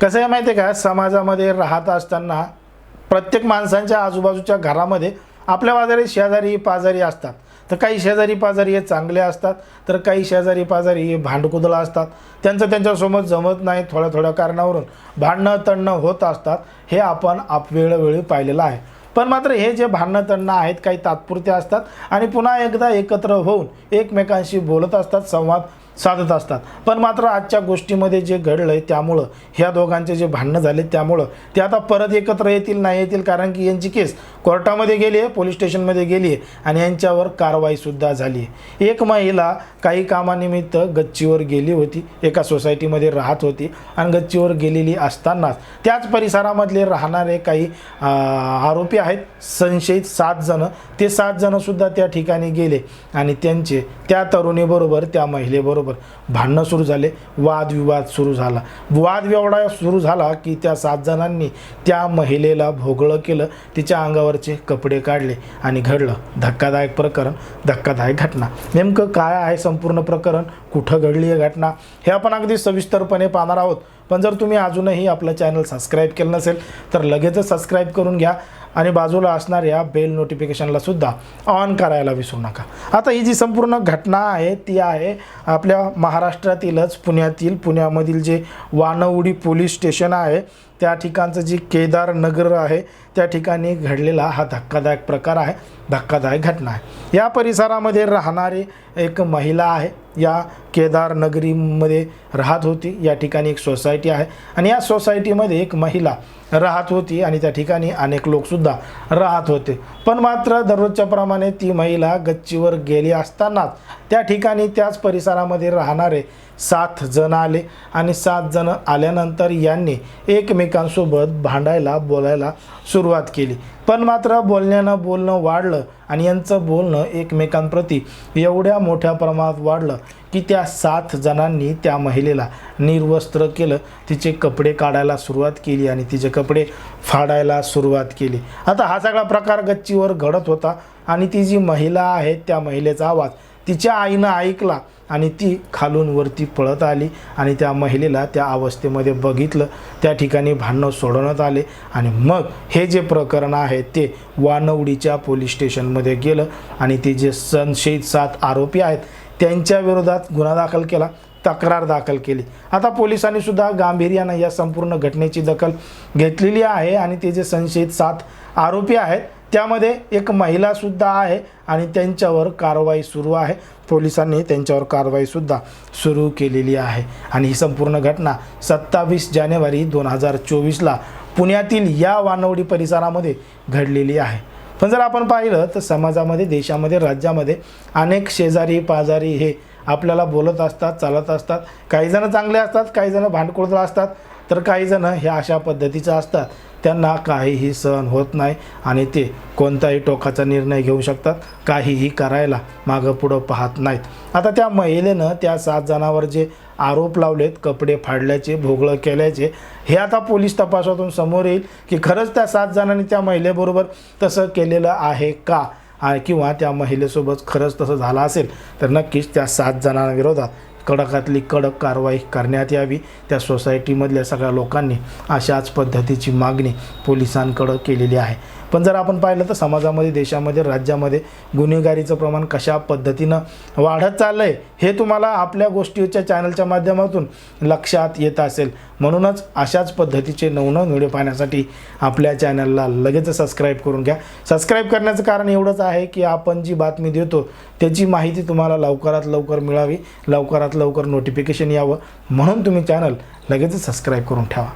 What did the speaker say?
कसं आहे माहिती आहे का? समाजामध्ये राहत असताना प्रत्येक माणसांच्या आजूबाजूच्या घरामध्ये आपल्या बाजारी शेजारी पाजारी असतात. तर काही शेजारी पाजारी हे चांगले असतात तर काही शेजारी पाजारी हे भांडकुदळ असतात. त्यांचं त्यांच्यासोबत जमत नाही थोड्या थोड्या कारणावरून. भांडणं तणणं होत असतात हे आपण आप वेळोवेळी पाहिलेलं आहे. पण मात्र हे जे भांडणं तणणं आहेत काही तात्पुरते असतात आणि पुन्हा एकदा एकत्र होऊन एकमेकांशी बोलत असतात संवाद साधत असतात. पण मात्र आजच्या गोष्टीमध्ये जे घडलं आहे त्यामुळं ह्या दोघांचे जे भांडणं झाले त्यामुळं ते आता परत एकत्र येतील नाही येतील कारण की यांची केस कोर्टामध्ये गेली आहे पोलीस स्टेशनमध्ये गेली आहे आणि यांच्यावर कारवाईसुद्धा झाली आहे. एक महिला काही कामानिमित्त गच्चीवर गेली होती एका सोसायटीमध्ये राहत होती आणि गच्चीवर गेलेली असतानाच त्याच परिसरामधले राहणारे काही आरोपी आहेत संशयित सात जण. ते सात जणसुद्धा त्या ठिकाणी गेले आणि त्यांचे त्या तरुणीबरोबर त्या महिलेबरोबर भांडणं सुरू झाले वादविवाद सुरू झाला. वाद एवढा सुरू झाला की त्या सात जणांनी त्या महिलेला भोगळं केलं तिच्या अंगावरचे कपडे काढले आणि घडलं. धक्कादायक प्रकरण धक्कादायक घटना. नेमकं काय आहे संपूर्ण प्रकरण? कुठं घडली आहे घटना? हे आपण अगदी सविस्तरपणे पाहणार आहोत. पण जर तुम्ही अजूनही आपलं चॅनल सबस्क्राईब केलं नसेल तर लगेचच सबस्क्राईब करून घ्या आणि बाजूला असणाऱ्या बेल नोटिफिकेशनला सुद्धा ऑन करायला विसरू नका. आता ही जी संपूर्ण घटना आहे ती आहे आपल्या महाराष्ट्रातीलच पुण्यातील पुण्यामधील जे वानवडी पोलीस स्टेशन आहे त्या ठिकाणचं जी केदार नगर आहे त्या ठिकाणी घडलेला हा धक्कादायक प्रकार आहे धक्कादायक घटना आहे. या परिसरामध्ये राहणारी एक महिला आहे या केदार नगरीमध्ये राहत होती. या ठिकाणी एक सोसायटी आहे आणि या सोसायटीमध्ये एक महिला राहत होती आणि त्या ठिकाणी अनेक लोकसुद्धा राहत होते. पण मात्र दररोजच्या प्रमाणे ती महिला गच्चीवर गेली असतानाच त्या ठिकाणी त्याच परिसरामध्ये राहणारे सात जण आले आणि सात जण आल्यानंतर यांनी एकमेकांसोबत भांडायला बोलायला सुरुवात केली. पण मात्र बोलण्यानं बोलणं वाढलं आणि यांचं बोलणं एकमेकांप्रती एवढ्या मोठ्या प्रमाणात वाढलं की त्या सात जणांनी त्या महिलेला निर्वस्त्र केलं तिचे कपडे काढायला सुरुवात केली आणि तिचे कपडे फाडायला सुरुवात केली. आता हा सगळा प्रकार गच्चीवर घडत होता आणि ती जी महिला आहे त्या महिलेचा आवाज तिच्या आईनं ऐकला आणि ती खालून वरती पळत आली आणि त्या महिलेला त्या अवस्थेमध्ये बघितलं. त्या ठिकाणी भांडणं सोडवण्यात आले आणि मग हे जे प्रकरण आहे ते वानवडीच्या पोलीस स्टेशनमध्ये गेलं आणि ते जे संशयित सात आरोपी आहेत त्यांच्या विरोधात गुन्हा दाखल केला. तक्रार दाखल केली. आता पोलिसांनी सुद्धा गांभीर्यानं या संपूर्ण घटनेची दखल घेतलेली आहे आणि ते जे संशयित सात आरोपी आहेत त्यामध्ये एक महिलासुद्धा आहे आणि त्यांच्यावर कारवाई सुरू आहे. पोलिसांनी त्यांच्यावर कारवाईसुद्धा सुरू केलेली आहे. आणि ही संपूर्ण घटना सत्तावीस जानेवारी दोन हजार चोवीसला पुण्यातील या वानवडी परिसरामध्ये घडलेली आहे. पण जर आपण पाहिलं तर समाजामध्ये देशामध्ये राज्यामध्ये अनेक शेजारी पाजारी हे आपल्याला बोलत असतात चालत असतात. काहीजणं चांगले असतात काही भांडकुळत असतात. तर काही जण हे अशा पद्धतीचं असतात. त्यांना काहीही सहन होत नाही आणि ते कोणताही टोकाचा निर्णय घेऊ शकतात. काहीही करायला मागं पुढं पाहत नाहीत. आता त्या महिलेनं त्या सात जणांवर जे आरोप लावलेत कपडे फाडल्याचे भोगळं केल्याचे हे आता पोलीस तपासातून समोर येईल की खरंच त्या सात जणांनी त्या महिलेबरोबर तसं केलेलं आहे का? किंवा त्या महिलेसोबत खरंच तसं झालं असेल तर नक्कीच त्या सात जणांविरोधात कडकातली कडक कारवाई करण्यात यावी. त्या सोसायटीमधल्या सगळ्या लोकांनी अशाच पद्धतीची मागणी पोलिसांकडं केलेली आहे. पण जर आपण पाहिलं तर समाजामध्ये देशामध्ये राज्यामध्ये गुन्हेगारीचं प्रमाण कशा पद्धतीनं वाढत चाललं आहे हे तुम्हाला आपल्या गोष्टीच्या चॅनलच्या माध्यमातून लक्षात येत असेल. म्हणूनच अशाच पद्धतीचे नवनव व्हिडिओ पाहण्यासाठी आपल्या चॅनलला लगेच सबस्क्राईब करून घ्या. सबस्क्राईब करण्याचं कारण एवढंच आहे की आपण जी बातमी देतो त्याची माहिती तुम्हाला लवकरात लवकर मिळावी लवकरात लवकर नोटिफिकेशन यावं. म्हणून तुम्ही चॅनल लगेच सबस्क्राईब करून ठेवा.